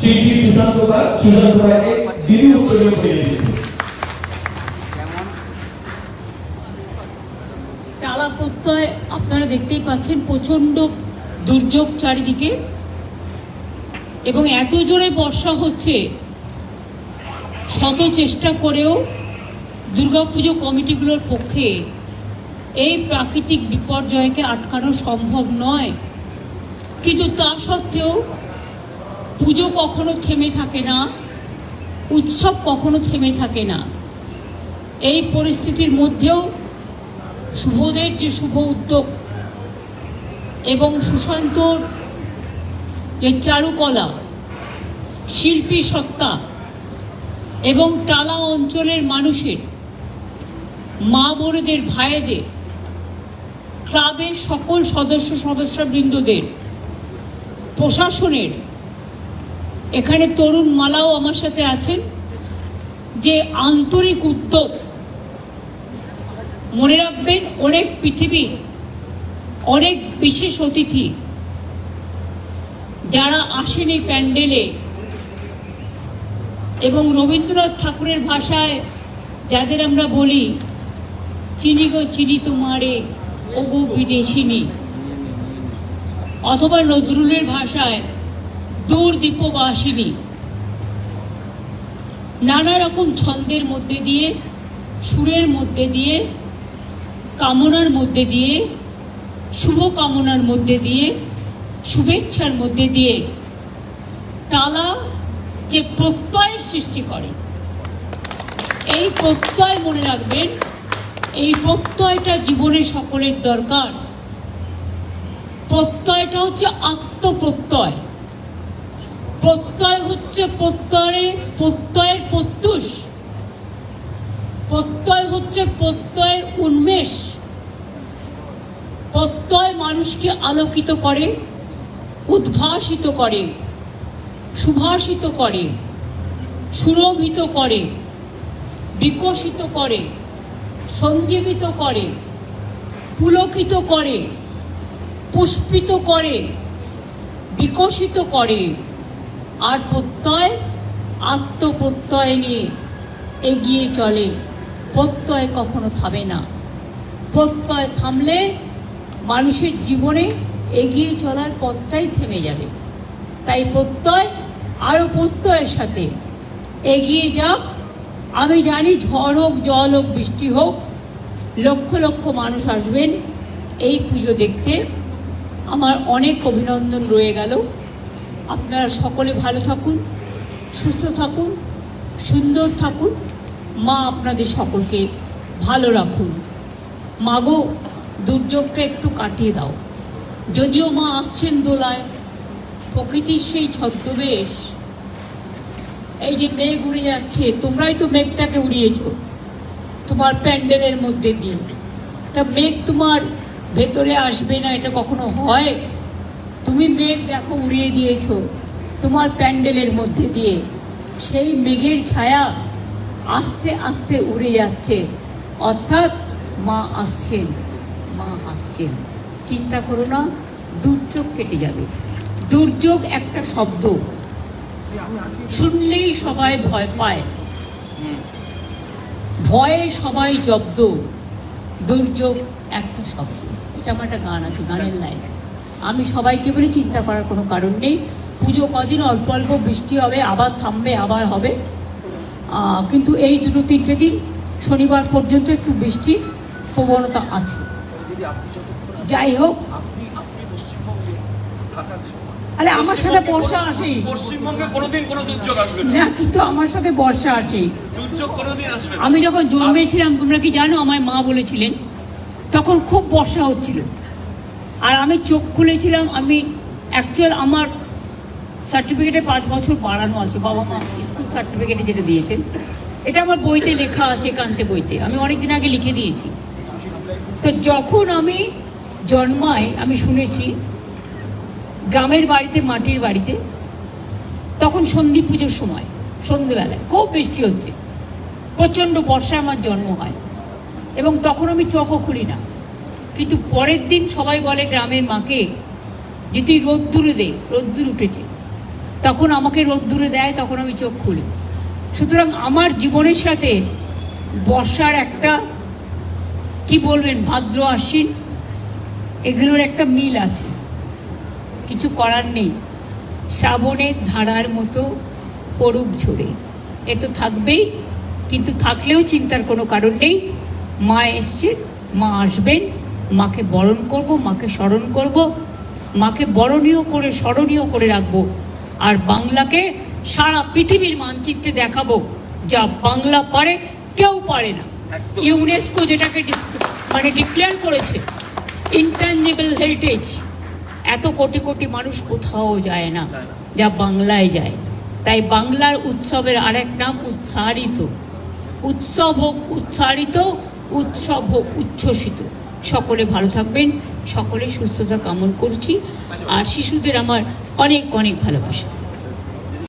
শিল্পী সুশান্ত পাল সুশান্ত পালকে দিদি উত্তরীয় দিয়েছে টালা প্রত্যয় আপনারা দেখতেই পাচ্ছেন প্রচণ্ড দুর্যোগ চারিদিকে এবং এত জোরে বর্ষা হচ্ছে। শত চেষ্টা করেও দুর্গাপুজো কমিটিগুলোর পক্ষে এই প্রাকৃতিক বিপর্যয়কে আটকানো সম্ভব নয়। কিন্তু তা সত্ত্বেও পুজো কখনো থেমে থাকে না, উৎসব কখনো থেমে থাকে না। এই পরিস্থিতির মধ্যেও শুভদের যে শুভ উদ্যোগ এবং সুশান্তর যে চারুকলা, শিল্পী সত্তা এবং টালা অঞ্চলের মানুষের, মা বোনেদের, ভাইদের, ক্লাবের সকল সদস্য সদস্যবৃন্দদের প্রশাসনের। এখানে তরুণ মালাও আমার সাথে আছেন। যে আন্তরিক উদ্যোগ মনে রাখবেন, অনেক পৃথিবী, অনেক বিশেষ অতিথি যারা আসেন প্যান্ডেলে এবং রবীন্দ্রনাথ ঠাকুরের ভাষায় যাদের আমরা বলি, চিনি গো, চিনি তোমারে ও গো বিদেশিনী। অথবা নজরুলের ভাষায়, দূর দীপবাসিনী। নানা রকম ছন্দের মধ্যে দিয়ে, সুরের মধ্যে দিয়ে, কামনার মধ্যে দিয়ে, শুভ কামনার মধ্যে দিয়ে, শুভেচ্ছার মধ্যে দিয়ে তালা যে প্রত্যয়ের সৃষ্টি করে। এই প্রত্যয় মনে রাখবেন, এই প্রত্যয়টা জীবনে সকলের দরকার। প্রত্যয়টা হচ্ছে আত্মপ্রত্যয়। প্রত্যয় হচ্ছে প্রত্যয়ে প্রত্যয়ের প্রত্যুষ। প্রত্যয় হচ্ছে প্রত্যয়ের উন্মেষ। প্রত্যয় মানুষকে আলোকিত করে, উদ্ভাসিত করে, সুভাষিত করে, সুরভিত করে, বিকশিত করে, সঞ্জীবিত করে, পুলকিত করে পুষ্পিত করে, বিকশিত করে, আর প্রত্যয়, আত্মপ্রত্যয় নিয়ে এগিয়ে চলে। প্রত্যয় কখনো থামে না। প্রত্যয় থামলে মানুষের জীবনে এগিয়ে চলার পথটাই থেমে যাবে। তাই প্রত্যয় আরও প্রত্যয়ের সাথে এগিয়ে যাক। আমি জানি ঝড় হোক, জল হোক, বৃষ্টি হোক, লক্ষ লক্ষ মানুষ আসবেন এই পুজো দেখতে। আমার অনেক অভিনন্দন রয়ে গেল। আপনারা সকলে ভালো থাকুন, সুস্থ থাকুন, সুন্দর থাকুন। মা আপনাদের সকলকে ভালো রাখুন। মাগো, দুর্যোগটা একটু কাটিয়ে দাও। যদিও মা আসছেন দোলায়, প্রকৃতির সেই ছদ্মবেশ, এই যে মেঘ উড়ে যাচ্ছে, তোমরাই তো মেঘটাকে উড়িয়েছ, তোমার প্যান্ডেলের মধ্যে দিয়ে। তা মেঘ তোমার ভেতরে আসবে না, এটা কখনো হয়? তুমি মেঘ দেখো উড়িয়ে দিয়েছ, তোমার প্যান্ডেলের মধ্যে দিয়ে। সেই মেঘের ছায়া আস্তে আস্তে উড়ে যাচ্ছে। অর্থাৎ মা আসছেন, মা হাসছেন। চিন্তা করো না, দুর্যোগ কেটে যাবে। দুর্যোগ একটা শব্দ। শুনলেই সবাই ভয় পায়। ভয়ে সবাই জব্দ। দুর্যোগ একটা শব্দ। এটা আমার একটা গান আছে গানের লাইন। আমি সবাইকে বলি চিন্তা করার কোনো কারণ নেই। পুজো কদিন অল্প অল্প বৃষ্টি হবে আবার থামবে আবার হবে। কিন্তু এই দুটো তিনটে দিন শনিবার পর্যন্ত একটু বৃষ্টির প্রবণতা আছে। যাই হোক। আরে আমার সাথে বর্ষা আসে পশ্চিমবঙ্গে কোনোদিন কোনো দুর্যোগ আসবে না। না কিন্তু আমার সাথে বর্ষা আসে দুর্যোগ কোনোদিন আসবে আমি যখন জন্মেছিলাম তোমরা কি জানো আমার মা বলেছিলেন তখন খুব বর্ষা হচ্ছিল। আর আমি চোখ খুলেছিলাম, আমি অ্যাকচুয়াল আমার সার্টিফিকেটে পাঁচ বছর বাড়ানো আছে, বাবা মা স্কুল সার্টিফিকেটে যেটা দিয়েছেন। এটা আমার বইতে লেখা আছে, কান্তে বইতে। আমি অনেক দিন আগে লিখে দিয়েছি। তো যখন আমি জন্মাই আমি শুনেছি, গ্রামের বাড়িতে, মাটির বাড়িতে, তখন সন্ধি পুজোর সময় সন্ধেবেলায় খুব বৃষ্টি হচ্ছে। প্রচণ্ড বর্ষায় আমার জন্ম হয়। এবং তখন আমি চোখও খুলি না। কিন্তু পরের দিন সবাই বলে গ্রামের মাকে যে যদি রোদ্দুরে দেয় রোদ্দুর উঠেছে। তখন আমাকে রোদ্দুরে দেয়, তখন আমি চোখ খুলি। সুতরাং আমার জীবনের সাথে বর্ষার একটা, কি বলবেন, ভাদ্র আশ্বিন, এগুলোর একটা মিল আছে। কিছু করার নেই। শ্রাবণের ধারার মতো পড়ুক ঝরে। এ তো থাকবেই, কিন্তু থাকলেও চিন্তার কোনো কারণ নেই। মা এসছে মা আসবেন মাকে বরণ করব মাকে স্মরণ করব মাকে বরণীয় করে স্মরণীয় করে রাখব। আর বাংলাকে সারা পৃথিবীর মানচিত্রে দেখাবো যা বাংলা পারে কেউ পারে না। ইউনেস্কো যেটাকে মানে ডিক্লেয়ার করেছে ইনট্যাঞ্জেবল হেরিটেজ এত কোটি কোটি মানুষ কোথাও যায় না। যা বাংলায় যায়। তাই বাংলার উৎসবের আরেক নাম উৎসারিত। উৎসব হোক উৎসারিত উৎসব হোক, উচ্ছ্বসিত। সকলে ভালো থাকবেন, সকলে সুস্থতা কামন করছি। আর শিশুদের আমার অনেক অনেক ভালোবাসা।